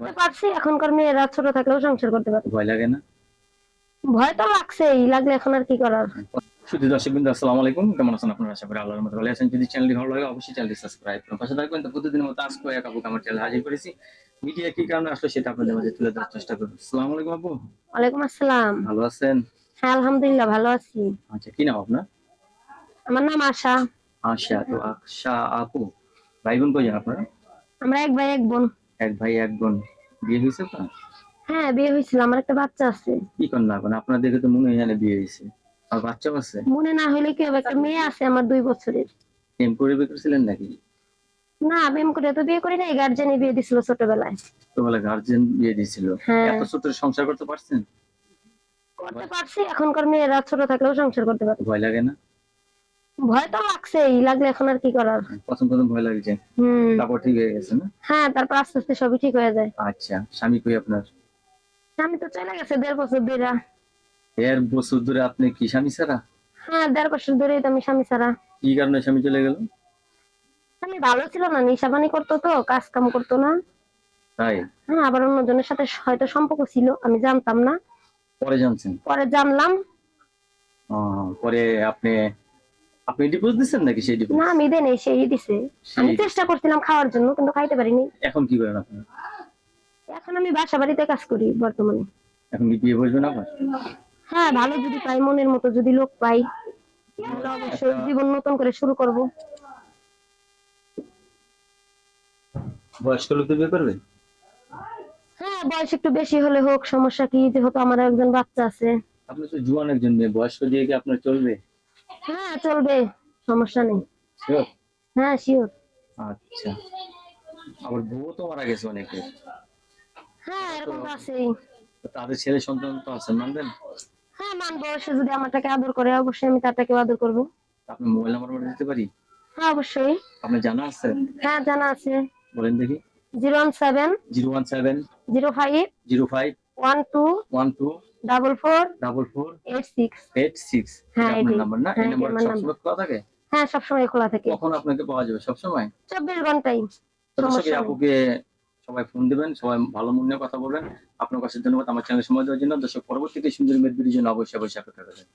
করতে পারছি এখনকার মেয়েরা ছোট থাকলেও সংসার করতে পারে ভয় লাগে না? ভয় তো লাগছেই লাগলে এখন আর কি করার? শুধু দর্শক বিন্দু আসসালামু আলাইকুম। কেমন আছেন আপনারা? আশা করি আল্লাহর মতো ভালো আছেন। যদি চ্যানেলটি ভালো লাগে অবশ্যই চ্যানেলটি সাবস্ক্রাইব করুন। পাশে থাকবেন তো প্রতিদিনের মতো আজকে এক আপু আমার চ্যানেল হাজির করেছি। মিডিয়া কি কারণে আসলো সেটা আপনাদের মাঝে তুলে ধরার চেষ্টা করব। আসসালামু আলাইকুম আপু। ওয়ালাইকুম আসসালাম। ভালো আছেন? হ্যাঁ আলহামদুলিল্লাহ ভালো আছি। আচ্ছা কি নাম আপনার? আমার নাম আশা। আশা তো আশা আপু। ভাই বোন কয়জন আপনারা? আমরা এক ভাই এক বোন। এক ভাই এক বোন। বিয়ে হয়েছে তো হ্যাঁ বিয়ে হয়েছিল। আমার একটা বাচ্চা আছে। কি করেন না এখন আপনার? দেখে তো মনে হয় জানে বিয়ে হয়েছে। আর বাচ্চাও আছে? মনে না হলে কি হবে? একটা মেয়ে আছে আমার দুই বছরের। প্রেম করে বিয়ে করেছিলেন নাকি? না প্রেম করে তো বিয়ে করি নাই। গার্জেনে বিয়ে দিছিল ছোটবেলায়। তো বলে গার্জেন বিয়ে দিয়েছিল হ্যাঁ। এত ছোট সংসার করতে পারছেন? করতে পারছি। এখনকার মেয়েরা ছোট থাকলেও সংসার করতে পারে ভয় লাগে না? ভয় তো লাগছেই লাগলে এখন আর কি করার? প্রথম প্রথম ভয় লাগছে। তারপর ঠিক হয়ে গেছে না? হ্যাঁ তারপর আস্তে আস্তে সবই ঠিক হয়ে যায়। আচ্ছা স্বামী কই আপনার? স্বামী তো চলে গেছে দেড় বছর ধরে এর বছর ধরে আপনি কি স্বামী ছাড়া? হ্যাঁ দেড় বছর ধরেই তো আমি স্বামী ছাড়া। কি কারণে স্বামী চলে গেল? স্বামী ভালো ছিল না নিশাবানি করতো তো কাজ কাম করতো না। তাই? হ্যাঁ আবার অন্যজনের সাথে হয়তো সম্পর্ক ছিল আমি জানতাম না। পরে জানছেন? পরে জানলাম। পরে আপনি আপনি ডিপোজ দিচ্ছেন নাকি সেই ডিপোজ না আমি দেন সেই দিছে। আমি চেষ্টা করছিলাম খাওয়ার জন্য কিন্তু খাইতে পারিনি। এখন কি করেন আপনি? এখন আমি বাসা বাড়িতে কাজ করি বর্তমানে। এখন কি বিয়ে বসবেন আবার? হ্যাঁ ভালো যদি পাই মনের মতো যদি লোক পাই তাহলে অবশ্যই জীবন নতুন করে শুরু করব। বয়স্ক লোকদের বিয়ে করবে? হ্যাঁ বয়স একটু বেশি হলে হোক সমস্যা কি যেহেতু আমার একজন বাচ্চা আছে। আপনি তো জুয়ান একজন মেয়ে বয়স্ক দিয়ে কি আপনার চলবে? হ্যাঁ চলবে সমস্যা নেই। Sure? হ্যাঁ শিওর আচ্ছা। আবার বউ তো মারা গেছে অনেকে। হ্যাঁ এরকম তো আছেই। তাদের ছেলে সন্তান তো আছে মানবেন? হ্যাঁ মানবো সে যদি আমারটাকে আদর করে অবশ্যই আমি তারটাকে আদর করব। আপনি মোবাইল নাম্বার দিতে পারি? হ্যাঁ অবশ্যই। আপনার জানা আছে? হ্যাঁ জানা আছে। বলেন দেখি। Zero one seven zero one seven zero five zero five one two one two double four double four eight six. Eight six. হ্যাঁ, আপনার। নাম্বার না? হ্যাঁ, এই নাম্বার সবসময় খোলা থাকে? হ্যাঁ সবসময় খোলা থাকে। কখন আপনাকে পাওয়া যাবে? সবসময়? চব্বিশ ঘন্টাই দর্শক, আপুকে সবাই ফোন দিবেন সবাই ভালো মন নিয়ে কথা বলবেন। আপনার কাছে ধন্যবাদ আমার চ্যানেল সময় দেওয়ার জন্য। দর্শক পরবর্তীতে সুন্দর মেদবির জন্য অবশ্যই অবশ্যই অপেক্ষা করবেন